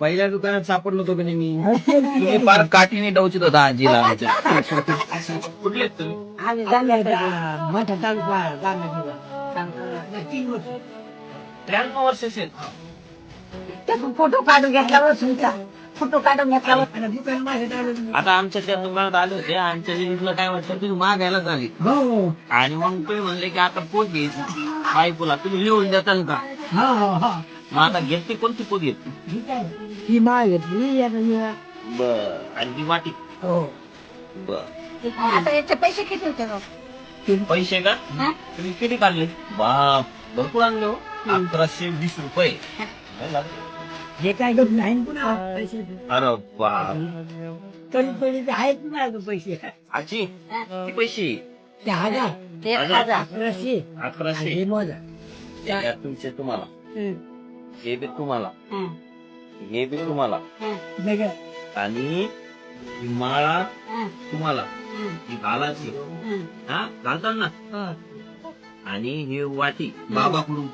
पहिल्या दुकानात सापडलो होतो की नाही मी? तुम्ही फार काठीने डवचित होता आजीला आमच्या. कुठले त्र्याण्णव. त्यातून फोटो काढून घेतल्यावर तुमचा फोटो काढून आता आमच्या त्या दुकानात आले होते आमच्या तिथलं काय वाटतं तुम्ही मागायला झाली हो. आणि मग तुम्ही म्हणले की आता पोत घ्यायची बायकोला तुम्ही लिहून देताल का? हो हो हो. मग आता घेतली कोणती पोत घेतली? ठीक आहे ही माग घेतली आता ही- बर. आणि ती वाटी? हो. बर. आता याचे पैसे किती होते राव? पैसे का? हा? तुम्ही किती काढले? बाप भरपूर आणले हो. अकराशे वीस रुपये? हे काय गप नाही पुन्हा पैसे अरे बाप. तरी तरी ते आहेत ना पैसे. आजी किती पैसे? ते हजार. ते हजार. अकराशे. अकराशे. हे मोजा. तुमचे तुम्हाला. हे. बी तुम्हाला. हे. बी तुम्हाला. नगर आणि ही माळा तुम्हाला. ही. हा घालताल ना? आणि ही वाटी बाबाकडून